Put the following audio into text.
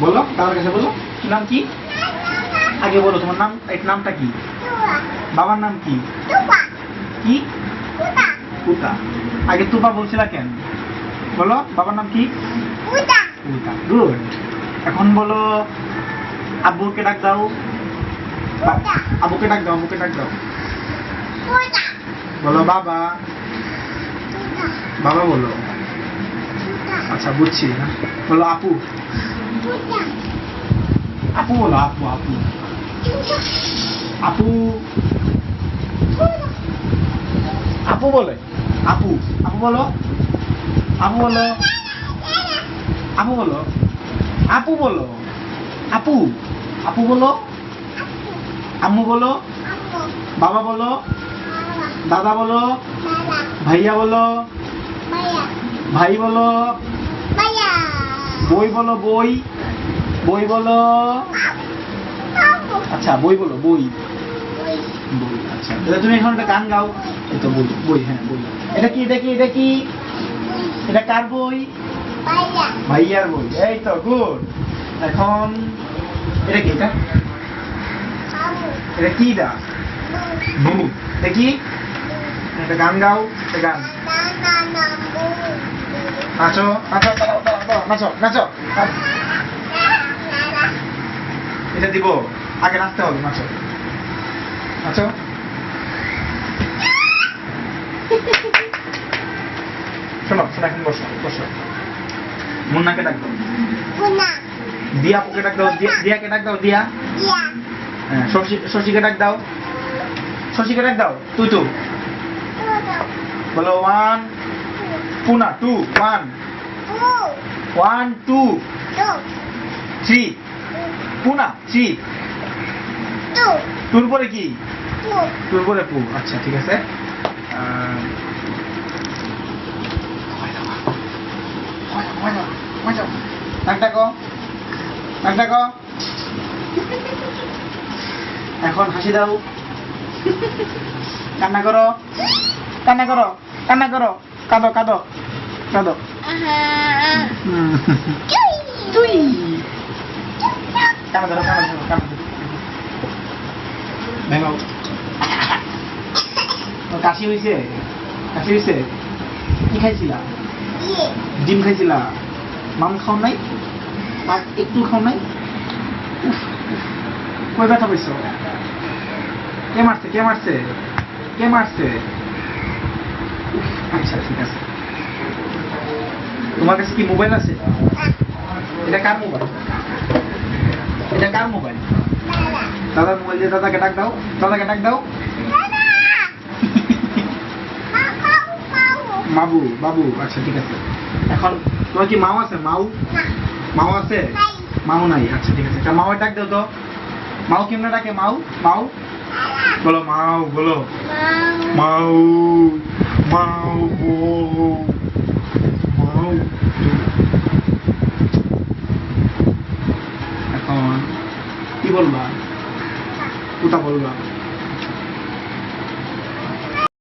বলো দাদার কাছে বলো। কি নাম কি? আগে বলো, তোমার নাম, এর নামটা কি? বাবার নাম কি? কি? পুতা আগে তুপা বলছিলা কেন? বলো, বাবার নাম কি? পুতা গুড এখন বলো, আব্বুকে ডাক দাও। বা- আব্বুকে ডাক দাও, আব্বুকে ডাক দাও। বলো, বাবা। বাবা বলো। আচ্ছা বুঝছি। হ্যাঁ। বলো, আপু। আপু বলো আপু আপু আপু আপু বলে আপু আপু বলো আপু বলো আপু বলো আপু বলো আপু আপু বলো আম্মু বলো বাবা বলো দাদা বলো ভাইয়া বলো ভাই বলো বই বলো বই। বই বলো। আচ্ছা বই বলো বই। বই আচ্ছা। তুমি এখন একটা গান গাও। তো বই বই হ্যাঁ বই। এটা কি এটা কি এটা কি? এটা কার বই? ভাইয়ার বই। এই তো গুড। এখন এটা কি এটা? এটা কি দা? বুবু এটা কি? একটা গান গাও একটা গান। দাঁড়াও, দাঁড়াও, নাচো নাচো এটা দিব। আগে নাচতে হবে নাচো। নাচো। শোনো শোনো এখন বসো বসো। মুন্নাকে ডাক দাও। দিয়া ডাক দাও দিয়াকে ডাক দাও দিয়া। হ্যাঁ শশী শশীকে ডাক দাও। শশীকে ডাক দাও তুই তু। বলো ওয়ান পুনা two one one two three পুনা থ্রি টুর পরে কি টুর পরে পু আচ্ছা ঠিক আছে এখন হাসি দাও কান্না করো কান্না করো কান্না করো কাঁদো কাঁদো কাঁদো। তুই কান্না ধরো কাশি হয়েছে কাশি হয়েছে কি খাইছিলা ডিম খাইছিলা মাম খাও নাই আর একটু খাও নাই। কই ব্যথা পাইছো কে মারছে কে মারছে কে মারছে আচ্ছা ঠিক আছে তোমার কাছে কি মোবাইল আছে? এটা কার মোবাইল এটা কার মোবাইল দাদার মোবাইল দিয়ে দাদাকে ডাক দাও দাদাকে ডাক দাও। বাবু বাবু আচ্ছা ঠিক আছে। এখন তোমার কি মাও আছে? মাও? মাও আছে? মাও নাই আচ্ছা ঠিক আছে। একটা মাও ডাক দাও তো। মাও কেমনে ডাকে? মাও? মাও? বলো মাও বলো। মাও। মাও এখন কি বলবা? কোথা বলবা।